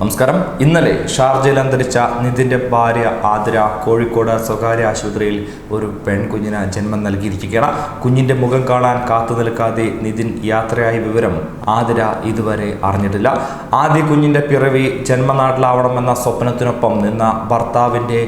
നമസ്കാരം. ഇന്നലെ ഷാർജയിൽ അന്തരിച്ച നിതിന്റെ ഭാര്യ ആതിര കോഴിക്കോട് സ്വകാര്യ ആശുപത്രിയിൽ ഒരു പെൺകുഞ്ഞിന് ജന്മം നൽകിയിരിക്കുകയാണ്. കുഞ്ഞിന്റെ മുഖം കാണാൻ കാത്തു നിൽക്കാതെ നിതിൻ യാത്രയായ വിവരം ആതിര ഇതുവരെ അറിഞ്ഞിട്ടില്ല. ആദ്യ കുഞ്ഞിന്റെ പിറവി ജന്മനാട്ടിലാവണമെന്ന സ്വപ്നത്തിനൊപ്പം നിന്ന ഭർത്താവിന്റെ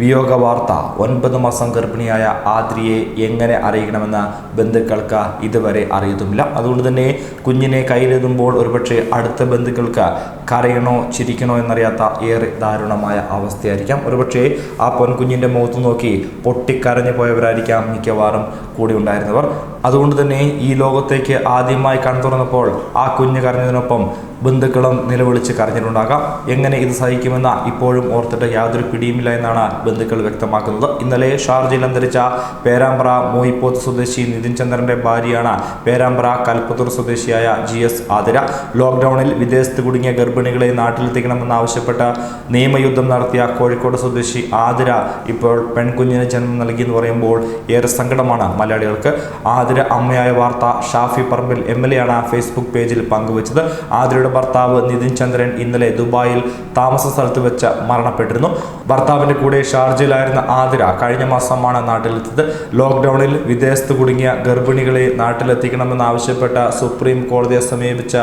വിയോഗ വാർത്ത ഒൻപത് മാസം ഗർഭിണിയായ ആദ്രിയെ എങ്ങനെ അറിയിക്കണമെന്ന് ബന്ധുക്കൾക്ക് ഇതുവരെ അറിയത്തുമില്ല. അതുകൊണ്ട് തന്നെ കുഞ്ഞിനെ കയ്യിലെത്തുമ്പോൾ ഒരുപക്ഷെ അടുത്ത ബന്ധുക്കൾക്ക് കരയണോ ചിരിക്കണോ എന്നറിയാത്ത ഏറെ ദാരുണമായ അവസ്ഥയായിരിക്കാം. ഒരുപക്ഷെ ആ പൊൻകുഞ്ഞിന്റെ മുഖത്ത് നോക്കി പൊട്ടിക്കരഞ്ഞു പോയവരായിരിക്കാം മിക്കവാറും കൂടി ഉണ്ടായിരുന്നവർ. അതുകൊണ്ട് തന്നെ ഈ ലോകത്തേക്ക് ആദ്യമായി കണ്ണു തുറന്നപ്പോൾ ആ കുഞ്ഞ് കരഞ്ഞതിനൊപ്പം ബന്ധുക്കളും നിലവിളിച്ച് കരഞ്ഞിട്ടുണ്ടാകാം. എങ്ങനെ ഇത് സഹിക്കുമെന്ന ഇപ്പോഴും ഓർത്തിട്ട് യാതൊരു പിടിയുമില്ല എന്നാണ് ബന്ധുക്കൾ വ്യക്തമാക്കുന്നത്. ഇന്നലെ ഷാർജയിൽ അന്തരിച്ച പേരാമ്പ്ര മോയിപ്പോത്ത് സ്വദേശി നിതിൻ ചന്ദ്രന്റെ ഭാര്യയാണ് പേരാമ്പ്ര കൽപ്പത്തൂർ സ്വദേശിയായ ജി എസ് ആതിര. ലോക്ക്ഡൌണിൽ വിദേശത്ത് കുടുങ്ങിയ ഗർഭിണികളെ നാട്ടിലെത്തിക്കണമെന്നാവശ്യപ്പെട്ട് നിയമയുദ്ധം നടത്തിയ കോഴിക്കോട് സ്വദേശി ആതിര ഇപ്പോൾ പെൺകുഞ്ഞിന് ജന്മം നൽകി എന്ന് പറയുമ്പോൾ ഏറെ സങ്കടമാണ് മലയാളികൾക്ക്. ആതിര അമ്മയായ വാർത്ത Shafi Parambil M L A ആണ് ഫേസ്ബുക്ക് പേജിൽ പങ്കുവച്ചത്. ആതിരയുടെ ഭർത്താവ് നിതിൻ ചന്ദ്രൻ ഇന്നലെ ദുബായിൽ താമസ സ്ഥലത്ത് വെച്ച് മരണപ്പെട്ടിരുന്നു. ഭർത്താവിന്റെ കൂടെ ഷാർജയിലായിരുന്ന ആതിര കഴിഞ്ഞ മാസമാണ് നാട്ടിലെത്തിയത്. ലോക്ക്ഡൌണിൽ വിദേശത്ത് കുടുങ്ങിയ ഗർഭിണികളെ നാട്ടിലെത്തിക്കണമെന്നാവശ്യപ്പെട്ട സുപ്രീം കോടതിയെ സമീപിച്ച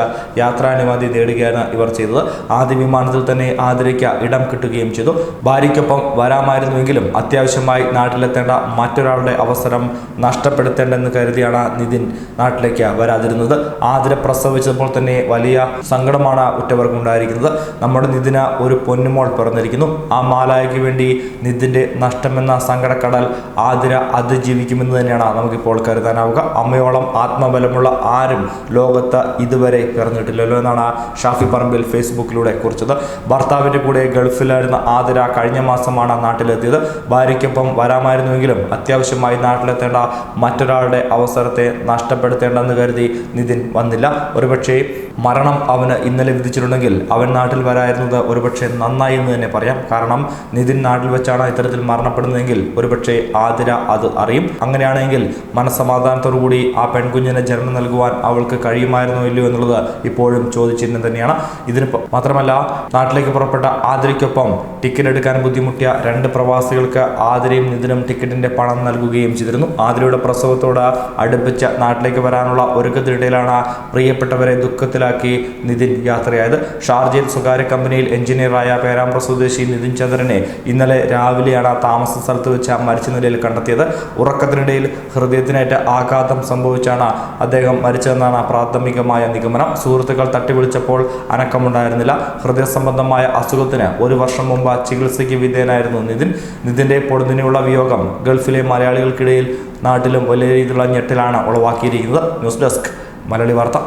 യാത്രാനുമതി നേടുകയാണ് ഇവർ ചെയ്തത്. ആദ്യ വിമാനത്തിൽ തന്നെ ആതിരയ്ക്ക് ഇടം കിട്ടുകയും ചെയ്തു. ഭാര്യയ്ക്കൊപ്പം വരാമായിരുന്നുവെങ്കിലും അത്യാവശ്യമായി നാട്ടിലെത്തേണ്ട മറ്റൊരാളുടെ അവസരം നഷ്ടപ്പെടുത്തേണ്ടെന്ന് കരുതിയാണ് നിതിൻ നാട്ടിലേക്ക് വരാതിരുന്നത്. ആതിര പ്രസവിച്ചപ്പോൾ തന്നെ വലിയ സങ്കടമാണ് ഉറ്റവർക്കുണ്ടായിരിക്കുന്നത്. നമ്മുടെ നിതിന് ഒരു പൊന്നുമോൾ പിറന്നിരിക്കുന്നു. ആ മാലായ്ക്ക് വേണ്ടി നിതിന്റെ നഷ്ടമെന്ന സങ്കടക്കടൽ ആതിര അതിജീവിക്കുമെന്ന് തന്നെയാണ് നമുക്കിപ്പോൾ കരുതാനാവുക. അമ്മയോളം ആത്മബലമുള്ള ആരും ലോകത്ത് ഇതുവരെ പിറന്നിട്ടില്ലല്ലോ എന്നാണ് ഷാഫി പറമ്പിൽ ഫേസ്ബുക്കിലൂടെ കുറിച്ചത്. ഭർത്താവിന്റെ കൂടെ ഗൾഫിലായിരുന്ന ആതിര കഴിഞ്ഞ മാസമാണ് നാട്ടിലെത്തിയത്. ഭാര്യയ്ക്കൊപ്പം വരാമായിരുന്നുവെങ്കിലും അത്യാവശ്യമായി നാട്ടിലെത്തേണ്ട മറ്റൊരാളുടെ അവസരത്തെ നഷ്ടപ്പെടുത്തേണ്ടെന്ന് കരുതി നിതിൻ വന്നില്ല. ഒരുപക്ഷേ മരണം അവന് ഇന്നലെ വിധിച്ചിട്ടുണ്ടെങ്കിൽ അവൻ നാട്ടിൽ വരായിരുന്നത് ഒരുപക്ഷെ നന്നായി എന്ന് തന്നെ പറയാം. കാരണം നിതിൻ നാട്ടിൽ വെച്ചാണ് ഇത്തരത്തിൽ മരണപ്പെടുന്നതെങ്കിൽ ഒരുപക്ഷെ ആതിര അത് അറിയും. അങ്ങനെയാണെങ്കിൽ മനസ്സമാധാനത്തോടു കൂടി ആ പെൺകുഞ്ഞിനെ ജന്മം നൽകുവാൻ അവൾക്ക് കഴിയുമായിരുന്നോ ഇല്ലയോ എന്നുള്ളത് ഇപ്പോഴും ചോദിച്ചിരുന്നത് തന്നെയാണ്. ഇതിന് മാത്രമല്ല നാട്ടിലേക്ക് പുറപ്പെട്ട ആതിരയ്ക്കൊപ്പം ടിക്കറ്റ് എടുക്കാൻ ബുദ്ധിമുട്ടിയ രണ്ട് പ്രവാസികൾക്ക് ആതിരയും നിതിനും ടിക്കറ്റിന്റെ പണം നൽകുകയും ചെയ്തിരുന്നു. ആതിരയുടെ പ്രസവത്തോട് അടുപ്പിച്ച് നാട്ടിലേക്ക് വരാനുള്ള ഒരുക്കത്തിനിടയിലാണ് പ്രിയപ്പെട്ടവരെ ദുഃഖത്തിലാക്കി നിതിൻ യാത്രയായത്. ഷാർജയിൽ സ്വകാര്യ കമ്പനിയിൽ എഞ്ചിനീയറായ പേരാമ്പ്ര സ്വദേശി നിതിൻ ചന്ദ്രനെ ഇന്നലെ രാവിലെയാണ് ആ താമസ സ്ഥലത്ത് വെച്ച് ആ മരിച്ച നിലയിൽ കണ്ടെത്തിയത്. ഉറക്കത്തിനിടയിൽ ഹൃദയത്തിനേറ്റ ആഘാതം സംഭവിച്ചാണ് അദ്ദേഹം മരിച്ചതെന്നാണ് പ്രാഥമികമായ നിഗമനം. സുഹൃത്തുക്കൾ തട്ടിവിളിച്ചപ്പോൾ അനക്കമുണ്ടായിരുന്നില്ല. ഹൃദയ സംബന്ധമായ അസുഖത്തിന് ഒരു വർഷം മുമ്പ് ചികിത്സയ്ക്ക് വിധേയനായിരുന്നു നിതിൻ. നിതിന്റെ പൊടുന്നിനുള്ള വിയോഗം ഗൾഫിലെ മലയാളികൾക്കിടയിൽ നാട്ടിലും വലിയ രീതിയിലുള്ള ഞെട്ടിലാണ് ഉളവാക്കിയിരിക്കുന്നത്. News desk Malayali Vartha.